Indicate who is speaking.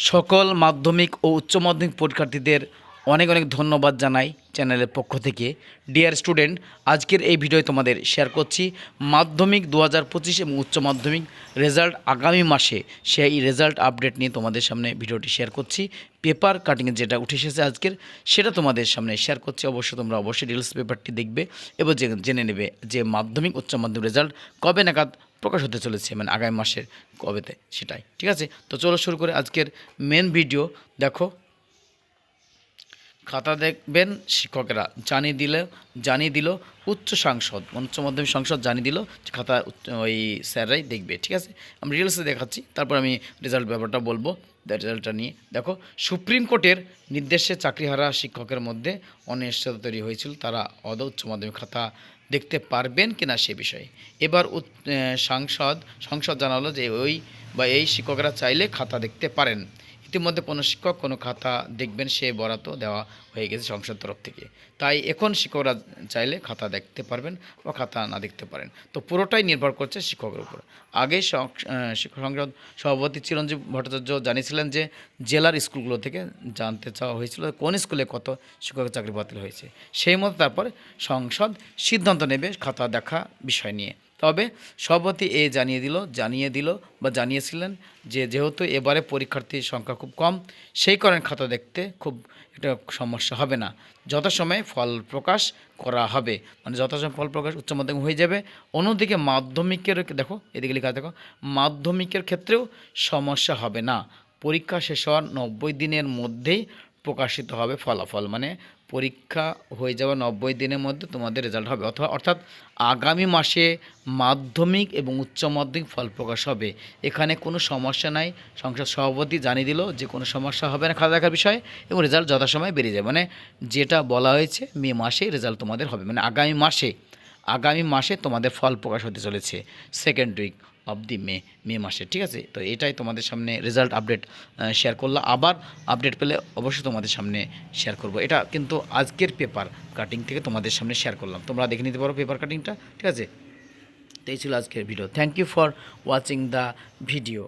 Speaker 1: সকল মাধ্যমিক ও উচ্চ মাধ্যমিক পরীক্ষার্থীদের অনেক অনেক ধন্যবাদ জানাই চ্যানেলের পক্ষ থেকে। ডিয়ার স্টুডেন্ট আজকের এই ভিডিও তোমাদের শেয়ার করছি মাধ্যমিক দু হাজার পঁচিশ এবং উচ্চ মাধ্যমিক রেজাল্ট আগামী মাসে। সেই রেজাল্ট আপডেট নিয়ে তোমাদের সামনে ভিডিওটি শেয়ার করছি। পেপার কাটিংয়ে যেটা উঠে এসেছে আজকের, সেটা তোমাদের সামনে শেয়ার করছি। অবশ্যই তোমরা অবশ্যই ডিটেলস পেপারটি দেখবে এবং জেনে নেবে যে মাধ্যমিক, উচ্চ মাধ্যমিক রেজাল্ট কবে নাগাদ প্রকাশ হতে চলেছে মানে আগামী মাসের কবেতে, সেটাই। ঠিক আছে? তো চলো শুরু করে আজকের মেন ভিডিও দেখো খাতা দেখবেন শিক্ষকেরা। জানিয়ে দিল জানিয়ে দিল উচ্চ সাংসদ, উচ্চ মাধ্যমিক সংসদ জানিয়ে দিল যে খাতা ওই স্যাররাই দেখবে, ঠিক আছে? আমি রিলসে দেখাচ্ছি, তারপর আমি রেজাল্ট ব্যাপারটা বলব রেজাল্টটা নিয়ে। দেখো, সুপ্রিম কোর্টের নির্দেশে চাকরিহারা শিক্ষকের মধ্যে অনিশ্চয়তা তৈরি হয়েছিল, তারা অদ উচ্চ মাধ্যমিক খাতা দেখতে পারবেন কিনা সে বিষয়ে। এবার সাংসদ, সংসদ জানালো যে ওই বা এই শিক্ষকরা চাইলে খাতা দেখতে পারেন। ইতিমধ্যে কোনো শিক্ষক, কোনো খাতা দেখবেন, সে বরাত দেওয়া হয়ে গেছে সংসদ তরফ থেকে। তাই এখন শিক্ষকরা চাইলে খাতা দেখতে পারবেন বা খাতা না দেখতে পারেন। তো পুরোটাই নির্ভর করছে শিক্ষকের উপর। আগে শিক্ষক সংসদ সভাপতি চিরঞ্জীব ভট্টাচার্য জানিয়েছিলেন যে, জেলার স্কুলগুলো থেকে জানতে চাওয়া হয়েছিল কোন স্কুলে কত শিক্ষকের চাকরি বাতিল হয়েছে। সেই মতো তারপরে সংসদ সিদ্ধান্ত নেবে খাতা দেখা বিষয় নিয়ে। তবে সভাপতি এ জানিয়ে দিল জানিয়ে দিল বা জানিয়েছিলেন যে যেহেতু এবারে পরীক্ষার্থীর সংখ্যা খুব কম, সেই কারণে খাতা দেখতে খুব একটা সমস্যা হবে না। যথাসময়ে ফল প্রকাশ করা হবে। মানে যথাসময়ে ফল প্রকাশ উচ্চ মাধ্যমিক হয়ে যাবে। অন্যদিকে মাধ্যমিকের দেখো, এদিকে লেখা দেখো, মাধ্যমিকের ক্ষেত্রেও সমস্যা হবে না। পরীক্ষা শেষ হওয়ার নব্বই দিনের মধ্যেই প্রকাশিত হবে ফলাফল। মানে পরীক্ষা হয়ে যাওয়া নব্বই দিনের মধ্যে তোমাদের রেজাল্ট হবে। অথবা, অর্থাৎ আগামী মাসে মাধ্যমিক এবং উচ্চ মাধ্যমিক ফল প্রকাশ হবে। এখানে কোনো সমস্যা নাই। সংসদ সভাপতি জানিয়ে দিল যে, কোনো সমস্যা হবে না খাতা দেখার বিষয়ে এবং রেজাল্ট যথাসময়ে বেরিয়ে যাবে মানে যেটা বলা হয়েছে, মে মাসে রেজাল্ট তোমাদের হবে। মানে আগামী মাসে আগামী মাসে তোমাদের ফল প্রকাশ হতে চলেছে। Second week of the May May মাসে, ঠিক আছে? তো এটাই তোমাদের সামনে রেজাল্ট আপডেট শেয়ার করলাম। আবার আপডেট পেলে অবশ্যই তোমাদের সামনে শেয়ার করব। এটা কিন্তু আজকের পেপার কাটিং থেকে তোমাদের সামনে শেয়ার করলাম। তোমরা দেখে নিতে পারো পেপার কাটিংটা ঠিক আছে? তো এই ছিল আজকের video thank you for watching the video